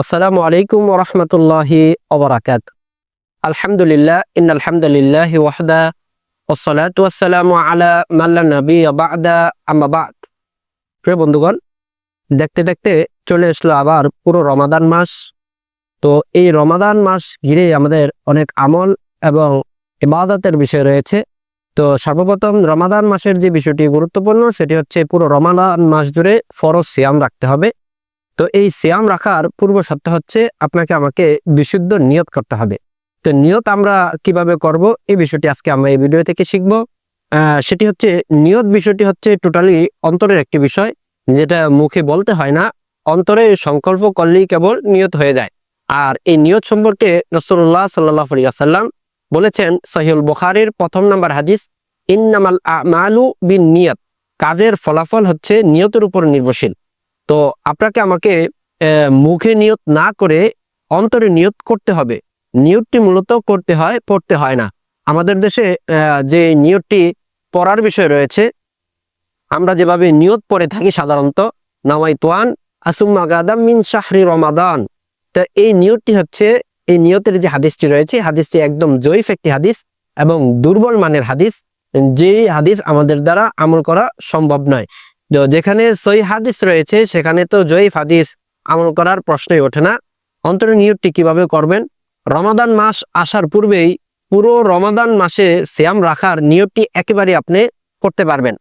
আসসালামু আলাইকুম ওরহমতুল্লাহি ওবরাকাত আলহামদুলিল্লাহ ইন আলহামদুলিল্লাহ ওয়াহদা ওসলাত ওয়াসালামু আলা মাল্লা নবী বাদা, আম্মা বাদ। প্রিয় বন্ধুগণ, দেখতে দেখতে চলে আসলো আবার পুরো রমাদান মাস। তো এই রমাদান মাস ঘিরে আমাদের অনেক আমল এবং ইবাদতের বিষয় রয়েছে। তো সর্বপ্রথম রমাদান মাসের যে বিষয়টি গুরুত্বপূর্ণ, সেটি হচ্ছে পুরো রমাদান মাস জুড়ে ফরজ সিয়াম রাখতে হবে। তো এই সিয়াম রাখার পূর্ব শর্ত হচ্ছে আপনাকে আমাকে বিশুদ্ধ নিয়ত করতে হবে। তো নিয়ত আমরা কীভাবে করব? এই বিষয়টি আজকে আমরা এই ভিডিও থেকে শিখব। সেটি হচ্ছে নিয়ত বিষয়টি হচ্ছে টোটালি অন্তরের একটি বিষয়, যেটা মুখে বলতে হয় না, অন্তরে সংকল্প করলেই কেবল নিয়ত হয়ে যায়। আর এই নিয়ত সম্পর্কে রসুল্লাহ সাল্লাহ আসাল্লাম বলেছেন সহিউল বুখারীর প্রথম নাম্বার হাদিস, ইন্নামাল আমালু বিন নিয়ত। কাজের ফলাফল হচ্ছে নিয়তের উপর নির্ভরশীল। তো আপনাকে আমাকে মুখে নিয়ত না করে অন্তরে নিয়ত করতে হবে। নিয়তটি মূলত করতে হয়, পড়তে হয় না। আমাদের দেশে যে নিয়তটি পড়ার বিষয় রয়েছে, আমরা যেভাবে নিয়ত পড়ে থাকি সাধারণত নামাই তোয়ান আসুম্মা গাদাম মিন শাহরি রমাদান। তো এই নিয়তটি হচ্ছে, এই নিয়তের যে হাদিসটি রয়েছে হাদিসটি একদম জয়ীফ একটি হাদিস এবং দুর্বল মানের হাদিস। যে হাদিস আমাদের দ্বারা আমল করা সম্ভব নয়। যেখানে সই হাদিস রয়েছে, সেখানে তো জয়ীফ হাদিস আমল করার প্রশ্নই ওঠে না। অন্তরে নিয়তটি কীভাবে করবেন? রমাদান মাস আসার পূর্বেই পুরো রমাদান মাসে শ্যাম রাখার নিয়তটি একেবারে আপনি করতে পারবেন।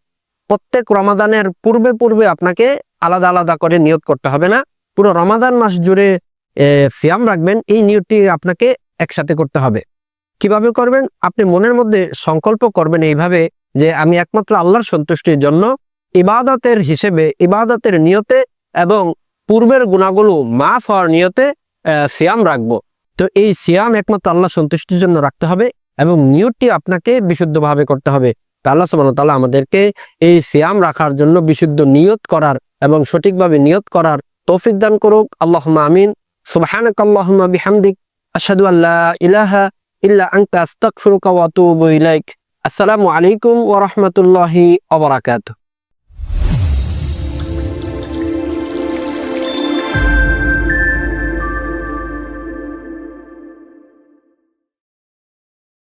প্রত্যেক রমাদানের পূর্বে পূর্বে আপনাকে আলাদা আলাদা করে নিয়ত করতে হবে না। পুরো রমাদান মাস জুড়ে শ্যাম রাখবেন, এই নিয়তটি আপনাকে একসাথে করতে হবে। কীভাবে করবেন? আপনি মনের মধ্যে সংকল্প করবেন এইভাবে যে আমি একমাত্র আল্লাহর সন্তুষ্টির জন্য ইবাদতের হিসেবে, ইবাদতের নিয়তে এবং পূর্বের গুণাগুলো মাফ হওয়ার নিয়তে সিয়াম রাখব। তো এই সিয়াম একমাত্র আল্লাহ সন্তুষ্টির জন্য রাখতে হবে এবং নিয়তটি আপনাকে বিশুদ্ধভাবে করতে হবে। তা আল্লাহ ওয়া তাআলা আমাদেরকে এই সিয়াম রাখার জন্য বিশুদ্ধ নিয়ত করার এবং সঠিকভাবে নিয়ত করার তৌফিক দান করুক। আল্লাহুম্মা আমিন। সুবহানাক আল্লাহুম্মা বিহামদিক। আশহাদু আল্লা ইলাহা ইল্লা আনতা। আস্তাগফিরুকা ওয়া আতুবু ইলাইক। আসসালামু আলাইকুম ওয়া রাহমাতুল্লাহি ওয়া বারাকাতুহু।